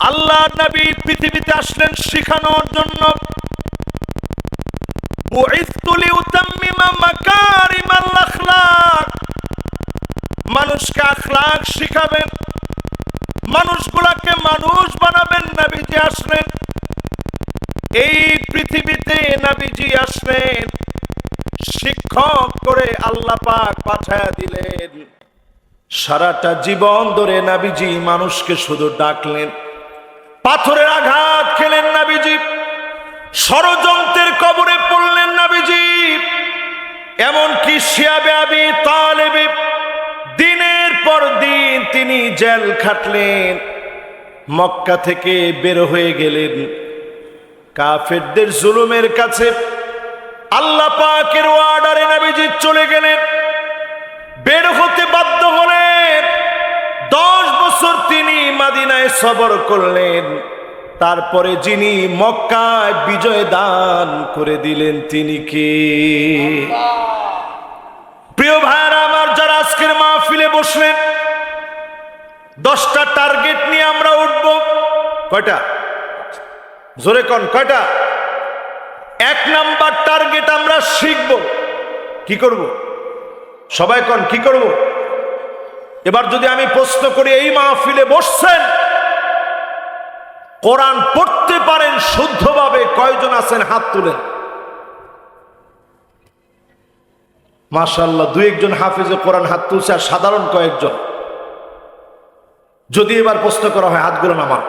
আল্লাহ নবী পৃথিবীতে আসলেন শিখানোর জন্য। মানুষকে আখলাক শিখাবেন। মানুষগুলাকে মানুষ বানাবেন, নবীজি আসলেন। এই পৃথিবীতে নবীজি আসলেন। শিক্ষক করে আল্লাহ পাক পাঠায়া দিলেন। সারাটা জীবন ধরে নাবিজি মানুষকে শুধু ডাকলেন। পাথরের আঘাত খেলেন না নাবিজি। ষড়যন্ত্রের কবরে পড়লেন না নাবিজি। এমনকি শিয়াবে আবি দিনের পর দিন তিনি জেল খাটলেন। মক্কা থেকে বের হয়ে গেলেন। কাফেরদের জুলুমের কাছে আল্লাহ পাকের ওয়ার্ডারে নাবিজি চলে গেলেন। বের হতে বাধ্য হলেন। দশ বছর তিনি মাদিনায় সবর করলেন। তারপরে যিনি মক্কায় বিজয় দান করে দিলেন, তিনি কে? প্রিয় ভাইরা আমার যারা আজকের মাহফিলে বসলেন, দশটা টার্গেট নিয়ে আমরা উঠব। কয়টা? জোরে কন, কয়টা? এক নাম্বার টার্গেট আমরা শিখব। কি করব? সবাই কন, কি করব? এবার যদি আমি প্রশ্ন করি, এই মাহফিলে বসছেন? কোরআন পড়তে পারেন শুদ্ধভাবে, কয়জন আছেন? হাত তুলেন। মাশাল্লাহ দুই একজন হাফিজে কোরআন হাত তুলছে আর সাধারণ কয়েকজন। যদি এবার প্রশ্ন করা হয় হাতগুলো নামা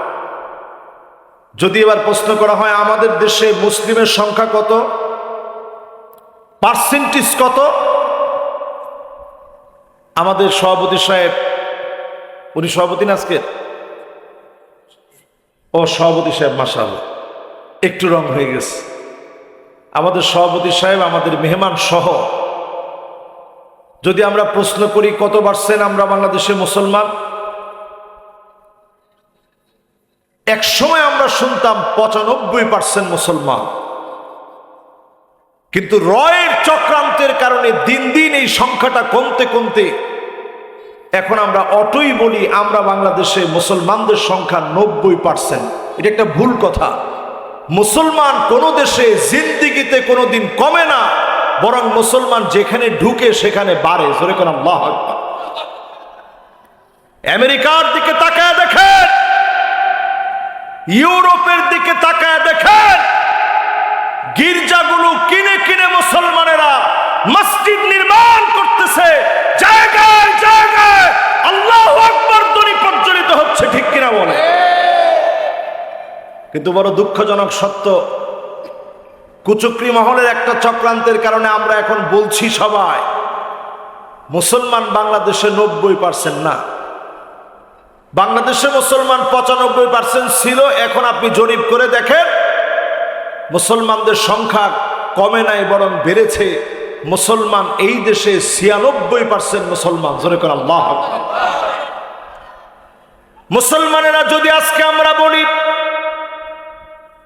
যদি এবার প্রশ্ন করা হয়, আমাদের দেশে মুসলিমের সংখ্যা কত? পার্সেন্টেজ কত? আমাদের সভাপতি সাহেব, উনি সভাপতি না আজকের? ও সভাপতি সাহেব মাসাল একটু রং হয়ে গেছে। আমাদের সভাপতি সাহেব, আমাদের মেহমান সহ, যদি আমরা প্রশ্ন করি, কত পার্সেন্ট আমরা বাংলাদেশে মুসলমান? এক সময় আমরা শুনতাম পঁচানব্বই পার্সেন্ট মুসলমান। কিন্তু রয়ের চক্রান্তের কারণে দিন দিন এই সংখ্যাটা কমতে কমতে এখন আমরা অটোই বলি আমরা বাংলাদেশে মুসলমানদের সংখ্যা নব্বই পার্সেন্ট এটা একটা ভুল কথা। মুসলমান কোনো দেশে জিন্দিগিতে কোনোদিন কমে না, বরং মুসলমান যেখানে ঢুকে সেখানে বাড়ে। জোরে কোন আমেরিকার দিকে তাকায় দেখেন, ইউরোপের দিকে তাকায় দেখেন গির্জাগুলো কিনে কিনে মুসলমানেরা মসজিদ নির্মাণ করতেছে জায়গায় জায়গায় আল্লাহ আকবর ধ্বনি প্রজ্বলিত হচ্ছে ঠিক কিনা বলে কিন্তু বড় দুঃখজনক সত্য, কুচক্রি মহলের একটা চক্রান্তের কারণে আমরা এখন বলছি সবাই, মুসলমান বাংলাদেশে নব্বই পার্সেন্ট না। বাংলাদেশে মুসলমান পঁচানব্বই পার্সেন্ট ছিল, এখন আপনি জরিপ করে দেখেন, মুসলমানদের সংখ্যা কমে নাই বরং বেড়েছে। মুসলমান এই দেশে ছিয়ানব্বই পার্সেন্ট মুসলমান, জোরে করে আল্লাহ মুসলমানেরা যদি আজকে আমরা বলি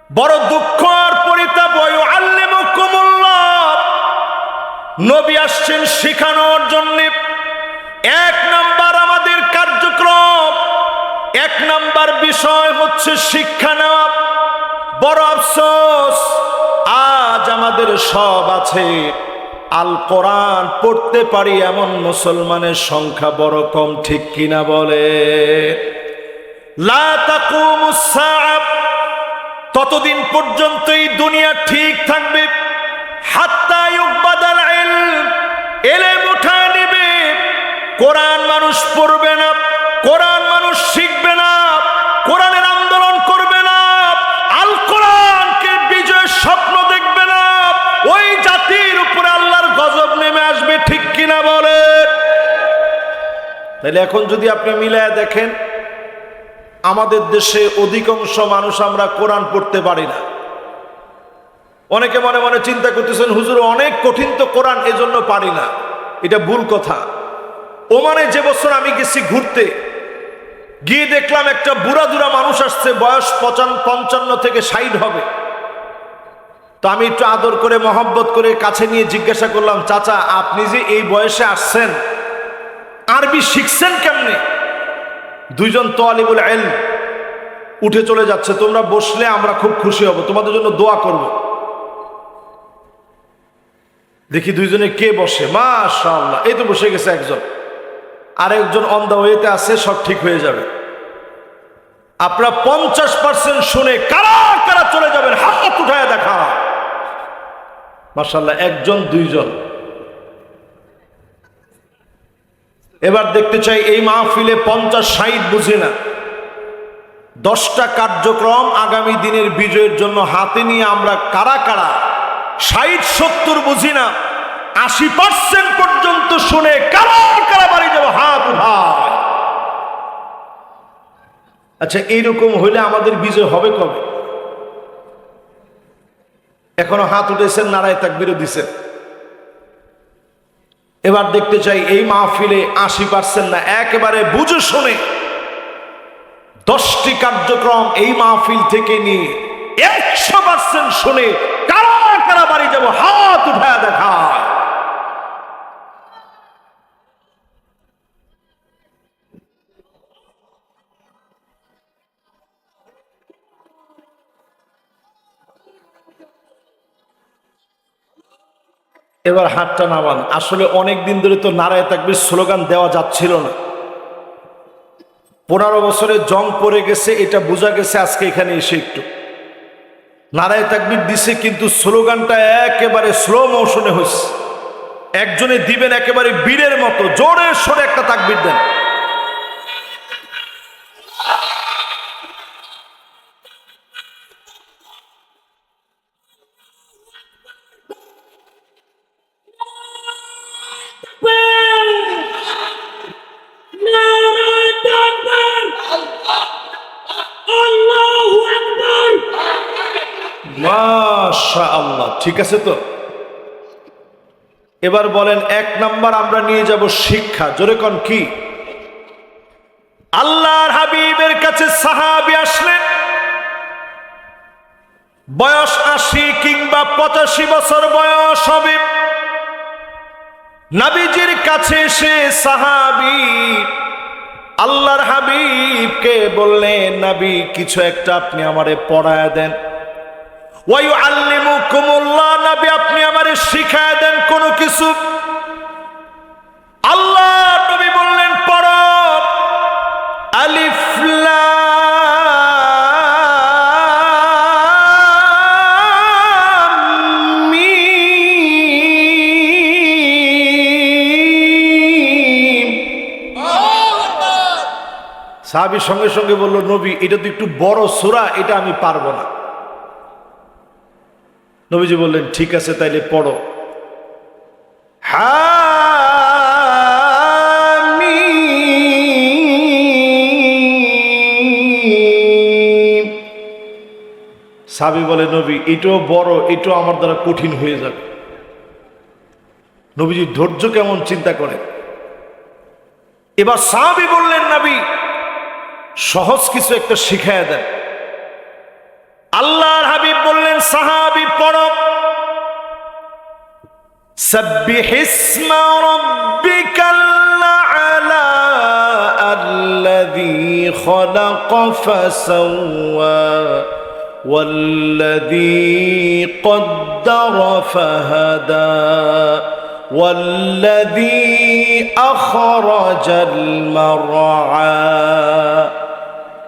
বড় দুঃখ আর পরিতাপ নবী আসছেন শেখানোর জন্য। এক নাম্বার আমাদের কার্যক্রম, এক নাম্বার বিষয় হচ্ছে শিক্ষা নেওয়া। বড় আফসোস, আজ আমাদের সব আছে। আল কোরআন পড়তে পারি এমন মুসলমানের সংখ্যা বড় কম, ঠিক কিনা বলে? লা তাকুমুস সাআ ততদিন পর্যন্ত এই দুনিয়া ঠিক থাকবে। এলেম উঠায় নেবে। কোরআন মানুষ পড়বে না, কোরআন মানুষ শিখবে না, কোরআনের আন্দোলন করবে না, আল কোরআনকে বিজয়ের স্বপ্ন দেখবে না। ওই জাতির উপরে আল্লাহর গজব নেমে আসবে, ঠিক কিনা বলে তাহলে এখন যদি আপনি মিলায় দেখেন আমাদের দেশে অধিকাংশ মানুষ আমরা কোরআন পড়তে পারি না। অনেকে মনে মনে চিন্তা করতেছেন, হুজুর, অনেক কঠিন তো কোরআন, এজন্য পারি না। এটা ভুল কথা। ওমানে যে বছর আমি গেছি ঘুরতে, গিয়ে দেখলাম একটা বুড়া দুরা মানুষ আসছে, বয়স পঁচান, পঞ্চান্ন থেকে ষাট হবে। তো আমি একটু আদর করে, মহব্বত করে কাছে নিয়ে জিজ্ঞাসা করলাম, চাচা, আপনি যে এই বয়সে আসছেন, আরবি শিখছেন কেমনে? দুইজন তোয়ালিবুল এল উঠে চলে যাচ্ছে, তোমরা বসলে আমরা খুব খুশি হব, তোমাদের জন্য দোয়া করব। দেখি দুইজনে কে বসে? মাশাআল্লাহ, এই তো বসে গেছে একজন। আরেকজন দা ওয়েতে আছে, সব ঠিক হয়ে যাবে। আপনারা পঞ্চাশ পার্সেন্ট শুনে কারা কারা চলে যাবেন, হাত উঠায় দেখা। মাশাল্লাহ একজন, দুইজন। এবার দেখতে চাই এই মাহফিলে পঞ্চাশ, ষাট বুঝি না। দশটা কার্যক্রম আগামী দিনের বিজয়ের জন্য হাতে নিয়ে আমরা কারা কারা? ষাট, সত্তর বুঝি না। আশি পার্সেন্ট পর্যন্ত শুনে কারা কারা বাড়ি যাব? হাত উঠায়। আচ্ছা এইরকম হইলে আমাদের বিজয় হবে কবে? এখনও হাত উঠেছেন, নারায় তাকবিরও দিছেন। এবার দেখতে চাই, এই মাহফিলে আশি পার্সেন্ট না? একেবারে বুঝে শুনে। দশটি কার্যক্রম এই মাহফিল থেকে নিয়ে একশো পার্সেন্ট শুনে কারা কারা বাড়ি যাব? হাত উঠায় দেখায় এবার হাতটা নামান। আসলে অনেক দিন ধরে তো নারায় তাকবির স্লোগান দেওয়া যাচ্ছিল না। পনেরো বছরে জং পড়ে গেছে, এটা বোঝা গেছে আজকে এখানে এসে একটু। নারায় তাকবির দিছে কিন্তু স্লোগানটা একেবারে স্লো মোশনে হয়েছে একজনে দিবেন একেবারে বীরের মতো, জোরে সরে একটা তাকবির দেন। ঠিক আছে তো? এবার বলেন, এক নাম্বার আমরা নিয়ে যাব শিক্ষা। জোরে কন কি? আল্লাহর হাবিবের কাছে সাহাবি আসলেন। বয়স আশি কিংবা পঁচাশি বছর বয়স হবে। নাবিজির কাছে সে সাহাবি আল্লাহর হাবিবকে বললেন, নাবি, কিছু একটা আপনি আমারে পড়ায় দেন। ওয়াই আল্লিমু আমারে শিখায় দেন কোনো কিছু। আল্লাহ নবী বললেন, পড়ো। আলিফ, লাম, মিম। সঙ্গে সঙ্গে বলল, নবী, এটা তো একটু বড় সূরা, এটা আমি পারব না। নবীজি বললেন, ঠিক আছে, তাইলে পড়ো। হামিম। সাবি বলে, নবী, এটাও বড়, এটাও আমার দ্বারা কঠিন হয়ে যাবে। নবীজি ধৈর্য কেমন চিন্তা করে এবার সাহাবি বললেন, নবী, সহজ কিছু একটা শিখায় দেন। আল্লাহর হাবিব বললেন সাহাবি পড়ো سبح اسم ربك الأعلى الذي خلق فسوى والذي قدر فهدى والذي أخرج المرعى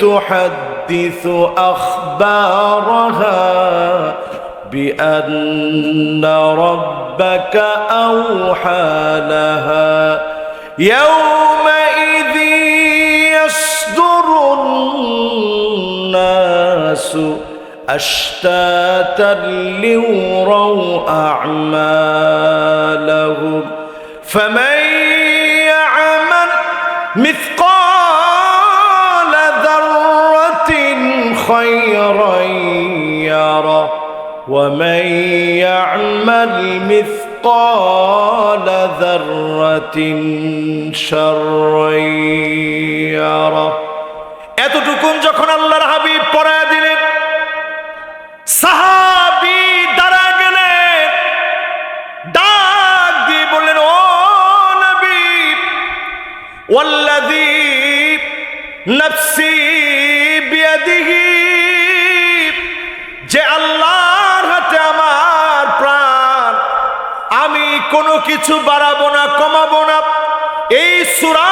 تحدث أخبارها بأن ربك أوحى لها. يومئذ يصدر الناس أشتاتا ليروا أعمالهم. فمن يعمل مثقال خيرا يره ومن يعمل مثقال ذرة شرا يره এতটুকুন যখন আল্লাহর হাবিব পড়ায় দিলেন সাহাবি দাঁড়া গেলেন ডাক দিয়ে বললেন ও নবী والذي نفسي কিছু বাড়াবো না, কমাবো না। এই সুরা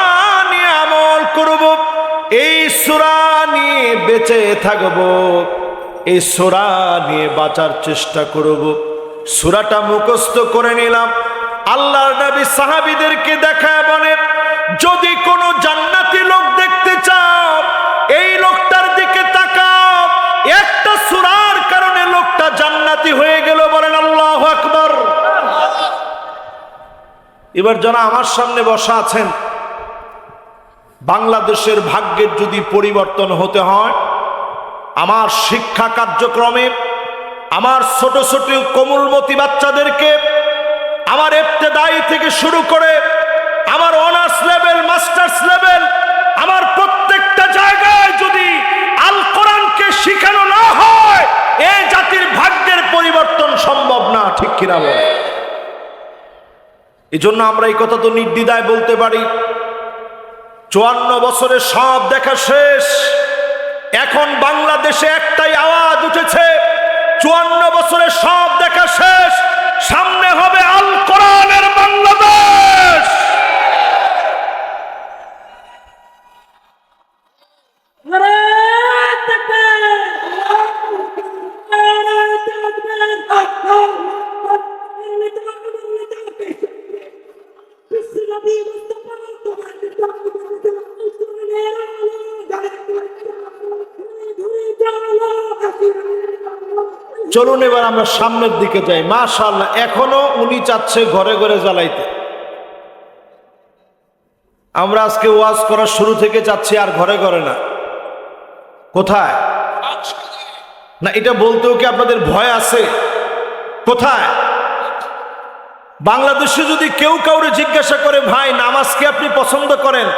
নিয়ে আমল করব, এই সুরা নিয়ে বেঁচে থাকব, এই সুরা নিয়ে বাঁচার চেষ্টা করব। সুরাটা মুখস্থ করে নিলাম। আল্লাহর নবী সাহাবিদেরকে দেখায় বলে, যদি কোনো জান্নাতি লোক এবার যারা আমার সামনে বসা আছেন, বাংলাদেশের ভাগ্যের যদি পরিবর্তন হতে হয়, আমার শিক্ষা কার্যক্রমে, আমার ছোট ছোট কোমলমতি বাচ্চাদেরকে আমার এফতেদায়ী থেকে শুরু করে, আমার অনার্স লেভেল মাস্টার্স লেভেল আমার প্রত্যেকটা জায়গায় যদি আল কোরআনকে শিখানো না হয় এই জাতির ভাগ্যের পরিবর্তন সম্ভব না, ঠিক কিনা বল এই জন্য আমরা এই কথা তো নির্দ্বিধায় বলতে পারি। চুয়ান্ন বছরের সব দেখা শেষ। এখন বাংলাদেশে একটাই আওয়াজ উঠেছে, চুয়ান্ন বছরের সব দেখা শেষ। সামনে হবে আল কোরআনের বাংলাদেশ নারায়ণ তাকবীর নারায়ণ তাকবীর আল্লাহু আকবার বিশ্বনবী মুস্তাফা তোমার চলুন এবার আমরা সামনের দিকে যাই। মাশাআল্লাহ, এখনও উনি চাচ্ছে ঘরে ঘরে জ্বালাইতে। আমরা আজকে ওয়াজ করার শুরু থেকে চাচ্ছি আর ঘরে ঘরে না। কোথায়? না, এটা বলতেও কি আপনাদের ভয় আছে? কোথায়? বাংলাদেশে যদি কেউ কাউরে জিজ্ঞাসা করে, ভাই, নামাজ কি আপনি পছন্দ করেন?